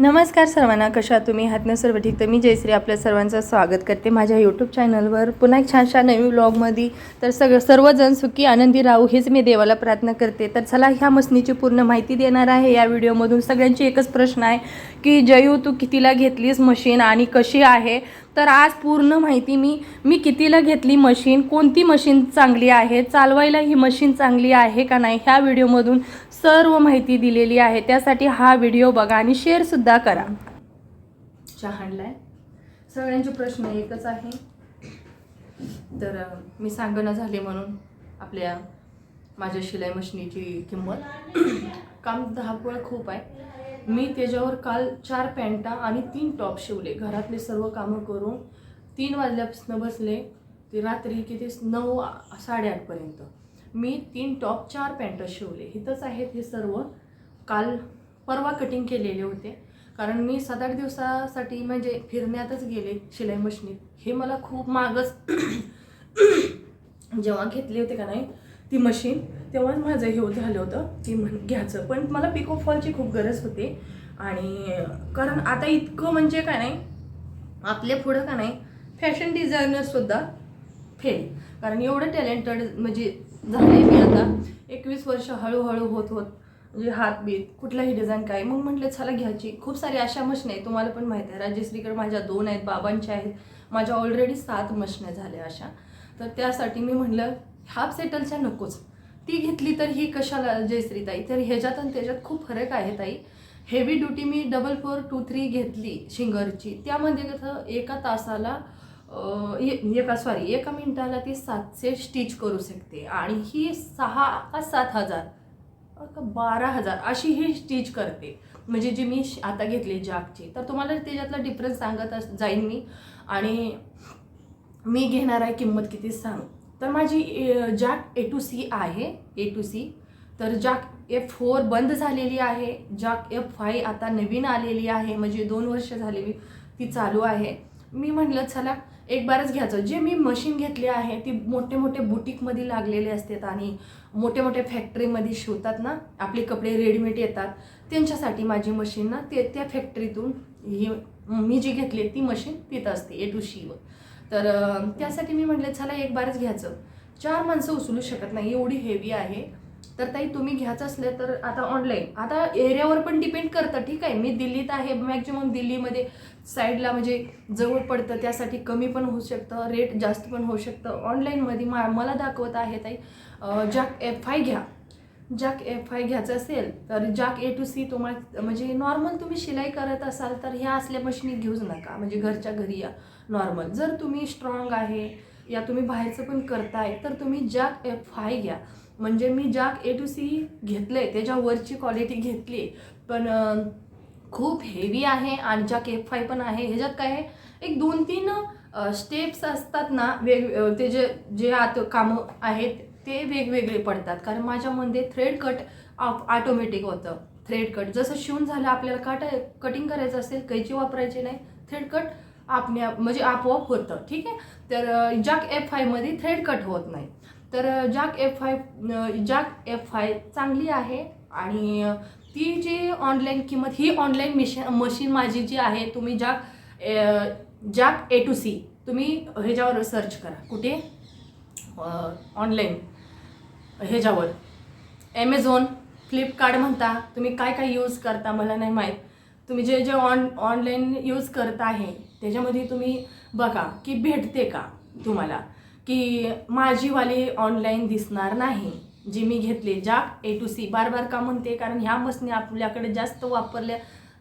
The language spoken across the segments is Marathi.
नमस्कार सर्वांना कशा तुम्ही? हातनं सर्व ठीक. तर मी जयश्री आपल्या सर्वांचं स्वागत करते माझ्या यूट्यूब चॅनलवर पुन्हा एक छानशा नवीन व्लॉगमध्ये तर सगळं सर्वजण सुखी आनंदी राहू हेच मी देवाला प्रार्थना करते. तर चला ह्या मसनीची पूर्ण माहिती देणार आहे. या व्हिडिओमधून सगळ्यांची एकच प्रश्न आहे की जयू तू कितीला घेतलीस मशीन आणि कशी आहे? तर आज पूर्ण माहिती मी मी कितीला घेतली मशीन कोणती मशीन चांगली आहे चालवायला ही मशीन चांगली आहे का नाही ह्या व्हिडिओमधून सर्व माहिती दिलेली आहे. त्यासाठी हा व्हिडिओ बघा आणि शेअरसुद्धा करा. चहाणलाय सगळ्यांचे प्रश्न एकच आहे. तर मी सांगणं झाले म्हणून आपल्या माझ्या शिलाई मशिनीची किंमत. काम धापळ खूप आहे. मी त्याच्यावर काल चार पॅन्टा आणि तीन टॉप शिवले. घरातले सर्व कामं करून तीन वाजल्यापासून बसले. ते रात्री किती? नऊ साडेआठपर्यंत मी तीन टॉप चार पॅन्ट शिवले. इथंच आहेत हे सर्व. काल परवा कटिंग केलेले होते. कारण मी सात आठ दिवसासाठी म्हणजे फिरण्यातच गेले शिलाई मशिनीत. हे मला खूप मागच जेव्हा घेतले होते का नाही ती मशीन तेव्हाच माझं हे झालं होतं ती म्हण घ्यायचं. पण मला पिको फॉलची खूप गरज होती. आणि कारण आता इतकं म्हणजे काय नाही आपल्या पुढं का नाही फॅशन डिझायनरसुद्धा फेल कारण एवढं टॅलेंटेड म्हणजे झाले मी आता. एकवीस वर्ष हळूहळू होत होत म्हणजे हात बीत कुठलाही डिझाईन काय मग म्हटलं चला घ्यायची. खूप सारी अशा मशनी आहेत तुम्हाला पण माहिती आहे. राजश्रीकडे माझ्या दोन आहेत बाबांच्या आहेत. माझ्या ऑलरेडी सात मशन्या झाल्या अशा. तर त्यासाठी मी म्हटलं हाफ सेटलच्या नकोच. ती घेतली तर ही कशाला जयश्री ताई तर ह्याच्यात आणि त्याच्यात खूप फरक आहे ताई. हेवी ड्युटी मी डबल फोर टू थ्री घेतली शिंगरची. त्यामध्ये कसं एका तासाला एका सॉरी एका मिनटाला ती सातशे स्टिच करू शकते. आणि ही सहा का सात हजार का बारा हजार अशी ही स्टिच करते. म्हणजे जी मी आता घेतली जागची तर तुम्हाला त्याच्यातला डिफरन्स सांगत जाईन मी. आणि मी घेणार आहे किंमत किती सांग तर माझी जॅक ए टू सी आहे ए टू सी. तर जॅक एफ फोर बंद झालेली आहे जॅक एफ फाय आता नवीन आलेली आहे म्हणजे दोन वर्ष झालेली ती चालू आहे. मी म्हटलं चला एक बारच घ्यायचं. जे मी मशीन घेतली आहे ती मोठे मोठे बुटीकमध्ये लागलेले असतात आणि मोठे मोठे फॅक्टरीमध्ये शिवतात ना आपले कपडे रेडीमेड येतात त्यांच्यासाठी माझी मशीन ना ते त्या फॅक्टरीतून ही मी जी घेतली ती मशीन तिथं असते ए टू शीवर तर त्यासाठी मी म्हटलं चला एक बारच घ्यायचं. चार माणसं उचलू शकत नाही एवढी हेवी आहे. तर ताई तुम्ही घ्यायचं असलं तर आता ऑनलाईन आता एरियावर पण डिपेंड करतं ठीक आहे. मी दिल्लीत आहे मॅक्झिमम दिल्लीमध्ये साईडला म्हणजे जवळ पडतं त्यासाठी कमी पण होऊ शकतं रेट जास्त पण होऊ शकतं. ऑनलाईनमध्ये मा मला दाखवत आहे ताई ज्या जॅक एफ आय घ्या. जॅक एफ आय घ्यायचं असेल तर जॅक ए टू सी तुम्हाला म्हणजे नॉर्मल तुम्ही शिलाई करत असाल तर ह्या असल्या मशीनी घेऊच नका. म्हणजे घरच्या घरी या नॉर्मल जर तुम्ही स्ट्रॉंग आहे या तुम्ही बाहेरचं पण करताय तर तुम्ही जॅक एफ आय घ्या. म्हणजे मी जॅक ए टू सी घेतले त्याच्यावरची क्वालिटी घेतली पण खूप हेवी आहे आणि जॅक एफ आय पण आहे. ह्याच्यात काय आहे? एक दोन तीन स्टेप्स असतात ना वेग ते जे जे आत कामं आहेत ते वेगवेगळे पडतात. कारण माझ्यामध्ये थ्रेड कट ऑटोमॅटिक होतं. थ्रेड कट जसं शिवून झालं आपल्याला काट कटिंग करायचं असेल कैची वापरायची नाही थ्रेड कट आपणे म्हणजे आपोआप होतं. ठीक आहे? तर जॅक एफ फायमध्ये थ्रेड कट होत नाही. तर Jack F five Jack F five चांगली आहे आणि ती जी ऑनलाईन किंमत ही ऑनलाईन मिशन मशीन माझी जी आहे तुम्ही Jack Jack A two C तुम्ही ह्याच्यावर सर्च करा. कुठे? ऑनलाईन ह्याच्यावर ॲमेझॉन फ्लिपकार्ट म्हणता तुम्ही काय काय यूज करता मला नाही माहीत. तुम्ही जे जे ऑन ऑनलाईन यूज करत आहे त्याच्यामध्ये तुम्ही बघा की भेटते का तुम्हाला. की माझीवाली ऑनलाईन दिसणार नाही जी मी घेतली. ज्या ए टू सी बार बार का म्हणते कारण ह्या मशनी आपल्याकडे जास्त वापरल्या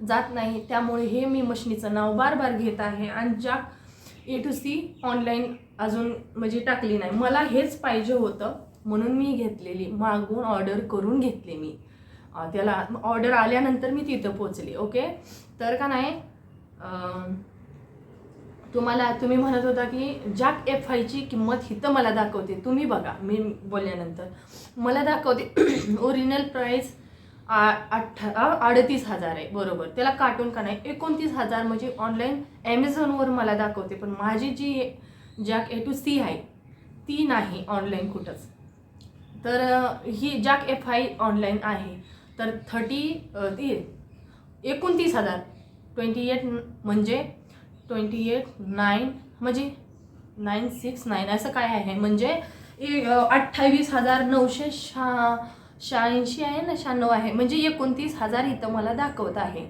जात नाही त्यामुळे हे मी मशनीचं नाव बार बार घेत आहे. आणि ज्या ए टू सी ऑनलाईन अजून म्हणजे टाकली नाही. मला हेच पाहिजे होतं म्हणून मी घेतलेली मागून ऑर्डर करून घेतली मी. त्याला ऑर्डर आल्यानंतर मी तिथं पोचले ओके तर का नाही तुम्हाला तुम्ही म्हणत होता की जॅक एफ आयची किंमत इथं मला दाखवते तुम्ही बघा मी बोलल्यानंतर. मला दाखवते ओरिजिनल प्राईस अठ्ठा अडतीस हजार आहे. बरोबर. त्याला काटून का नाही? एकोणतीस हजार म्हणजे ऑनलाईन ॲमेझॉनवर मला दाखवते पण माझी जी जॅक ए टू सी आहे ती नाही ऑनलाईन कुठंच. तर ही जॅक एफ आय ऑनलाईन आहे. तर थर्टी ती एकोणतीस हजार. ट्वेंटी एट म्हणजे ट्वेंटी एट नाईन म्हणजे नाईन सिक्स नाईन असं काय आहे? म्हणजे अठ्ठावीस हजार नऊशे शहा शहाऐंशी आहे ना शहाण्णव आहे. म्हणजे एकोणतीस हजार इथं मला दाखवत आहे.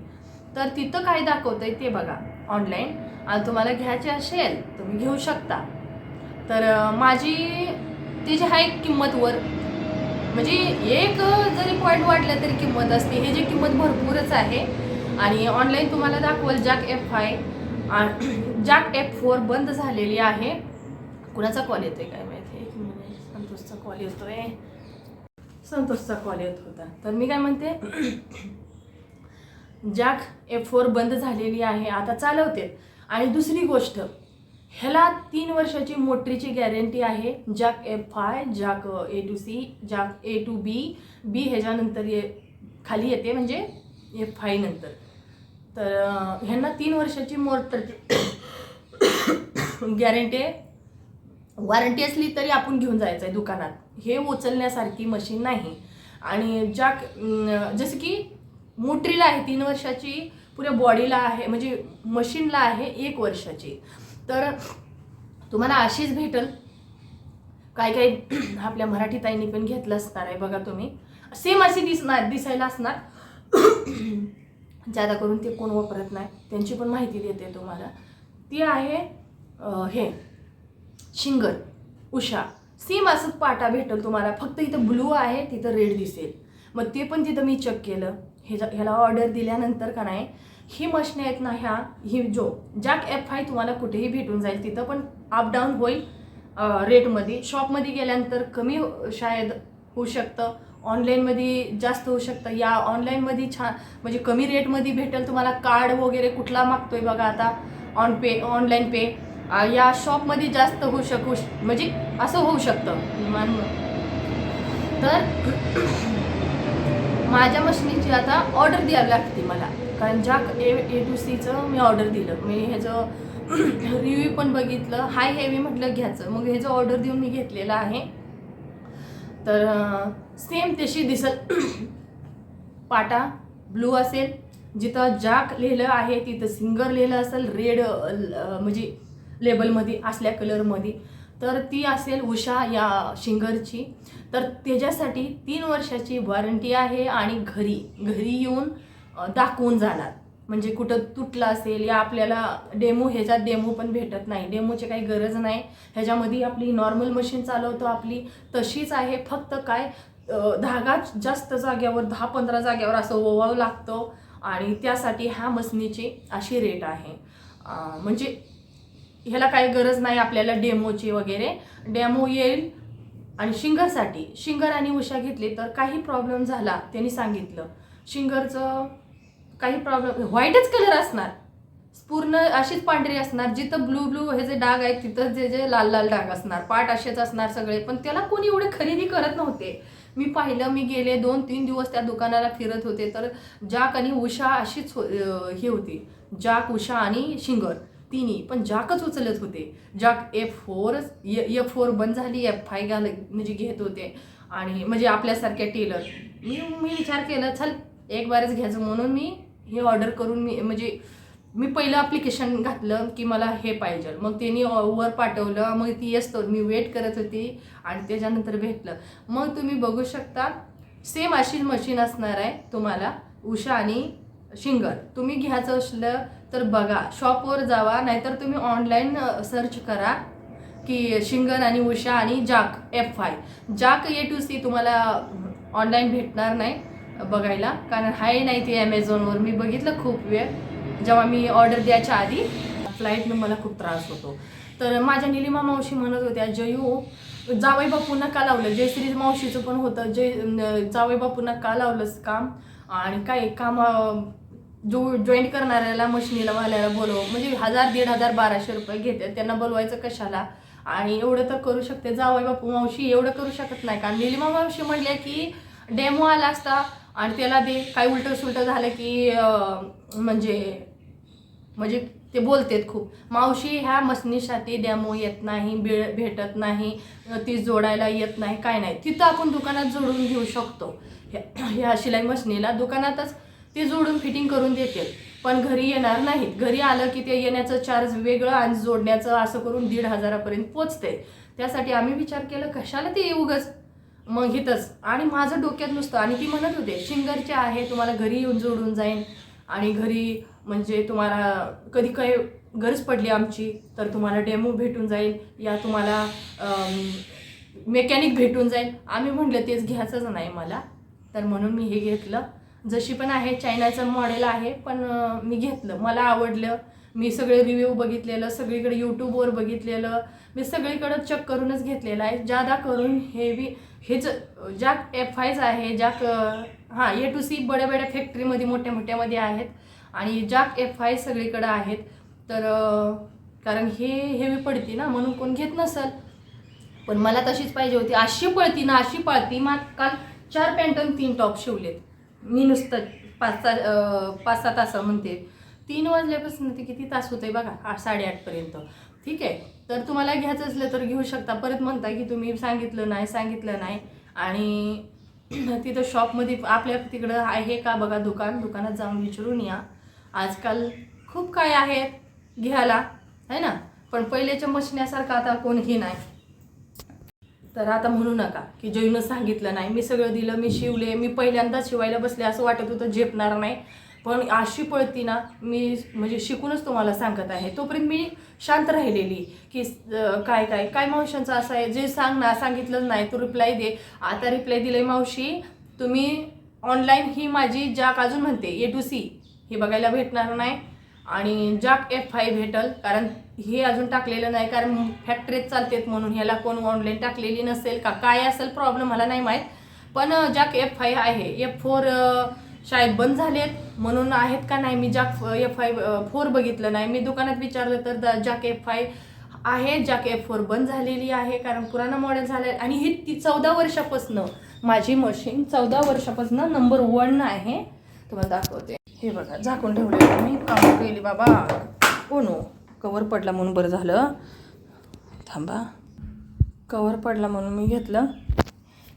तर तिथं काय दाखवतं आहे ते बघा ऑनलाईन आणि तुम्हाला घ्यायचे असेल तुम्ही घेऊ शकता. तर माझी त्याची आहे किंमतवर म्हणजे एक जरी पॉईंट वाढलं तरी किंमत असते. हे जे किंमत भरपूरच आहे. आणि ऑनलाईन तुम्हाला दाखवल Jack F five Jack F four बंद झालेली आहे. कुणाचा कॉल येतो आहे काय माहिती? आहे संतोषचा कॉल आहे संतोषचा कॉल येत होता. तर मी काय म्हणते जॅक एफ फोर बंद झालेली आहे आता चालवते. आणि दुसरी गोष्ट ह्याला तीन वर्षाची मोटरीची गॅरंटी आहे Jack F five Jack A two C Jack A two B B ह्याच्यानंतर ये खाली येते म्हणजे एफ फाय नंतर. तर ह्यांना तीन वर्षाची मोटरची गॅरंटी आहे वॉरंटी असली तरी आपण घेऊन जायचं आहे दुकानात. हे उचलण्यासारखी मशीन नाही. आणि ज्या जसं की मोटरीला आहे तीन वर्षाची पुऱ्या बॉडीला आहे म्हणजे मशीनला आहे एक वर्षाची. तर तुम्हाला अशीच भेटल. काय काय आपल्या मराठी ताईंनी पण घेतलं असणार आहे बघा तुम्ही. सेम अशी दिसणार दिसायला असणार. ज्यादा करून ते कोण वापरत नाही. त्यांची पण माहिती देते तुम्हाला. ती आहे हे. शिंगर उषा सेम असंच पाटा भेटेल तुम्हाला. फक्त इथं ब्लू आहे तिथं रेड दिसेल. मग ते पण तिथं मी चेक केलं. हे ह्याला ऑर्डर दिल्यानंतर का नाही ही मशनी आहेत ना ह्या ही जो जॅक एफ आय तुम्हाला कुठेही भेटून जाईल. तिथं पण अप डाऊन होईल रेटमध्ये शॉपमध्ये गेल्यानंतर कमी शायद होऊ शकतं. ऑनलाईनमध्ये जास्त होऊ शकतं. या ऑनलाईनमध्ये छान म्हणजे कमी रेटमध्ये भेटेल तुम्हाला कार्ड वगैरे कुठला मागतोय बघा आता. ऑन पे ऑनलाईन पे या शॉपमध्ये जास्त होऊ शकू म्हणजे असं होऊ शकतं. तर माझ्या मशिनीची आता ऑर्डर द्यावी लागते मला. कारण ज्या ए ए टू सीचं मी ऑर्डर दिलं. मी ह्याचं रिव्ह्यू पण बघितलं. हाय हेवी म्हटलं घ्यायचं. मग ह्याचं ऑर्डर देऊन मी घेतलेलं आहे तर सेम तशी दिसत पाटा ब्लू असेल. जिथं जाक लिहिलं आहे तिथं सिंगर लिहिलं असेल रेड म्हणजे लेबलमध्ये असल्या कलरमध्ये. तर ती असेल उषा या शिंगरची. तर त्याच्यासाठी तीन वर्षाची वॉरंटी आहे आणि घरी घरी येऊन दाखवून जाणार. म्हणजे कुठं तुटलं असेल या आपल्याला डेमो ह्याच्यात डेमो पण भेटत नाही. डेमोची काही गरज नाही. ह्याच्यामध्ये आपली नॉर्मल मशीन चालवतो आपली. तशीच आहे. फक्त काय धागा जास्त जाग्यावर दहा पंधरा जाग्यावर असं ओवावं लागतं. आणि त्यासाठी ह्या मशनीची अशी रेट आहे. म्हणजे ह्याला काही गरज नाही आपल्याला डेमोची वगैरे. डेमो येईल आणि शिंगरसाठी. शिंगर आणि उषा घेतली तर काही प्रॉब्लेम झाला त्यांनी सांगितलं. शिंगरचं काही प्रॉब्लेम व्हाईटच कलर असणार. पूर्ण अशीच पांढरी असणार जिथं ब्लू ब्लू हे जे डाग आहेत तिथं जे जे लाल लाल डाग असणार. पाट असेच असणार सगळे पण त्याला कोणी एवढे खरेदी करत नव्हते. मी पाहिलं मी गेले दोन तीन दिवस त्या दुकानाला फिरत होते. तर जाक आणि उषा अशीच हो- हे होती. जाक उषा आणि शिंगर. तिन्ही. पण जाकच उचलत होते. जाक एफ फोर एफ फोर बंद झाली एफ फाय घाल म्हणजे घेत होते. आणि म्हणजे आपल्यासारख्या टेलर मी मी विचार केला चल एक बारच घ्यायचं. म्हणून मी हे ऑर्डर करून मी म्हणजे मी पहिलं ॲप्लिकेशन घातलं की मला हे पाहिजे. मग त्यांनी वर पाठवलं मग ती असतो मी वेट करत होती आणि त्याच्यानंतर भेटलं. मग तुम्ही बघू शकता सेम अशी मशीन असणार आहे तुम्हाला उषा आणि शिंगर. तुम्ही घ्यायचं असलं तर बघा शॉपवर जावा नाहीतर तुम्ही ऑनलाईन सर्च करा की शिंगर आणि उषा आणि Jack F I Jack A two C तुम्हाला ऑनलाईन भेटणार नाही बघायला कारण आहे नाही ते ॲमेझॉनवर मी बघितलं खूप वेळ. जेव्हा मी ऑर्डर द्यायच्या आधी फ्लाईटनं मला खूप त्रास होतो. तर माझ्या निलिमा मावशी म्हणत होत्या जयू जावई बापूंना का लावलं? जयश्री मावशीचं पण होतं. जय जावई बापूंना का लावलंस काम? आणि काय काम जो जॉईंट करणाऱ्याला मशिनीला वाल्याला बोलव. म्हणजे हजार दीड हजार बाराशे रुपये घेते. त्यांना बोलवायचं कशाला? आणि एवढं तर करू शकते. जावई बापू मावशी एवढं करू शकत नाही कारण निलिमा मावशी म्हणल्या की डेमो आला असता आणि त्याला दे. काय उलटं सुलटं झालं की म्हणजे म्हणजे ते बोलतेत खूप. मावशी ह्या मसनीसाठी डॅमो येत नाही बे भेटत नाही ती जोडायला येत नाही काय नाही. तिथं आपण दुकानात जोडून घेऊ शकतो. ह्या ह्या शिलाई मशनीला. दुकानातच ते जोडून फिटिंग करून देतील. पण घरी येणार नाहीत. घरी आलं की ते येण्याचं चार्ज वेगळं आणि जोडण्याचं असं करून दीड हजारापर्यंत पोचते. त्यासाठी आम्ही विचार केला कशाला ते उगच? मग इथंच. आणि माझं डोक्यात नुसतं आणि ती म्हणत होते शिंगरचे आहे तुम्हाला घरी येऊन जोडून जाईन. आणि घरी म्हणजे तुम्हाला कधी काही गरज पडली आमची तर तुम्हाला डेमो भेटून जाईल. या तुम्हाला मेकॅनिक भेटून जाईल. आम्ही म्हटलं तेच घ्यायचंच नाही मला. तर म्हणून मी हे घेतलं. जशी पण आहे चायनाचं मॉडेल आहे पण मी घेतलं. मला आवडलं. मी सगळे रिव्ह्यू बघितलेलं सगळीकडे यूट्यूबवर बघितलेलं. मी सगळीकडं चेक करूनच घेतलेलं आहे. जादा करून हेवी हेच ज्या एफ आयज आहे ज्या क हां ए टू सी बड्या बड्या फॅक्टरीमध्ये मोठ्या मोठ्यामध्ये आहेत. आणि ज्या एफ आय सगळीकडं आहेत तर कारण हे हेवी पडती ना म्हणून कोण घेत नसल. पण मला तशीच पाहिजे होती. अशी पळती ना अशी पळती. मग काल चार पॅन्ट आणि तीन टॉप शिवलेत. मी नुसतं पाच ता पाच सहा तास म्हणते. तीन वाजल्यापासून ते किती तास होते बघा आठ साडेआठपर्यंत ठीक आहे? तर तुम्हाला घ्यायचं असलं तर घेऊ शकता. परत म्हणता की तुम्ही सांगितलं नाही सांगितलं नाही. आणि तिथं शॉपमध्ये आपल्या तिकडं आहे का बघा दुकान? दुकानात जाऊन विचारून या. आजकाल खूप काय आहेत घ्यायला है ना? पण पहिल्याच्या मशण्यासारखं आता कोणीही नाही. तर आता म्हणू नका की जयनं सांगितलं नाही. मी सगळं दिलं मी शिवले मी पहिल्यांदा शिवायला बसले असं वाटत होतं झेपणार नाही. पण अशी पळती ना मी म्हणजे शिकूनच तुम्हाला सांगत आहे. तोपर्यंत मी शांत राहिलेली की काय काय काय मावशांचं असं आहे? जे सांग ना सांगितलं नाही तू रिप्लाय दे. आता रिप्लाय दिले मावशी तुम्ही ऑनलाईन ही माझी जाक अजून म्हणते ए टू सी हे बघायला भेटणार नाही. आणि जाक एफ आय भेटल कारण हे अजून टाकलेलं नाही कारण फॅक्टरीत चालतेत म्हणून ह्याला कोण ऑनलाईन टाकलेली नसेल का? काय असेल प्रॉब्लेम मला नाही माहीत. पण अं, एफ फाय आहे एफ फोर शाळेत बंद झालेत म्हणून आहेत का नाही? मी जाक एफ आय फोर बघितलं नाही. मी दुकानात विचारलं तर द- जाक एफ फाय आहे जाक एफ फोर बंद झालेली आहे कारण पुराणा मॉडेल झालं आणि ही ती चौदा वर्षापासनं माझी मशीन चौदा वर्षापासनं नंबर वन आहे. तुम्हाला दाखवते. हे बघा झाकून ठेवले मी. काम केली बाबा. हो? नो कवर पडला म्हणून बरं झालं. थांबा. कवर पडला म्हणून मी घेतलं.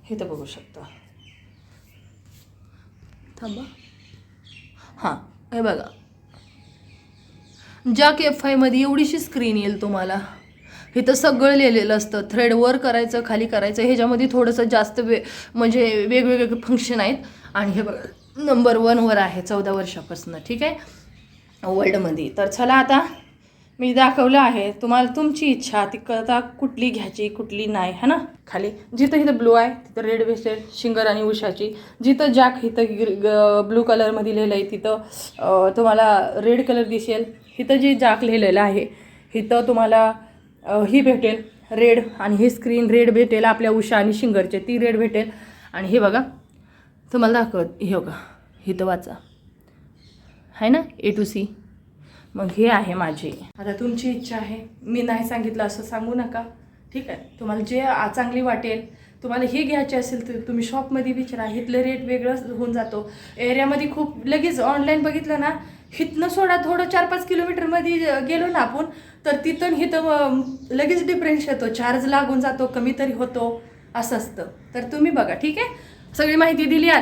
हे तर बघू शकता. थांबा. हां हे बघा. जॅक एफ आयमध्ये एवढीशी स्क्रीन येईल तुम्हाला. हे तर सगळं लिहिलेलं असतं. थ्रेड वर करायचं खाली करायचं ह्याच्यामध्ये थोडंसं जास्त वे म्हणजे वेगवेगळे फंक्शन आहेत. आणि हे बघा नंबर वनवर आहे चौदा वर्षापासून ठीक आहे? वर्ल्डमध्ये तर चला आता मी दाखवलं आहे. तुम्हाला तुमची इच्छा ती कथा कुठली घ्यायची कुठली नाही है ना? खाली. जिथं इथं ब्लू आहे तिथं रेड भेटेल शिंगर आणि उषाची. जिथं जॅक इथं ब्लू कलरमध्ये लिहिलं आहे तिथं तुम्हाला रेड कलर दिसेल. इथं जे जॅक लिहिलेलं आहे इथं तुम्हाला ही भेटेल रेड आणि ही स्क्रीन रेड भेटेल आपल्या उषा आणि शिंगरचे. ती रेड भेटेल. आणि हे बघा तुम्हाला दाखवत हे बघा इथं वाचा. आहे ना? ए टू सी मग हे आहे माझी. आता तुमची इच्छा आहे. मी नाही सांगितलं असं सांगू नका. ठीक आहे? तुम्हाला जे चांगली वाटेल तुम्हाला हे घ्यायचे असेल तर तुम्ही शॉपमध्ये विचारा. इथलं रेट वेगळं होऊन जातो. एरियामध्ये खूप लगेच ऑनलाईन बघितलं ना हिथनं सोडा थोडं चार पाच किलोमीटरमध्ये गेलो ना आपण तर तिथं हिथं लगेच डिफरन्स येतो. चार्ज लागून जातो कमी तरी होतो असं असतं. तर तुम्ही बघा. ठीक आहे? सगळी माहिती दिली आता.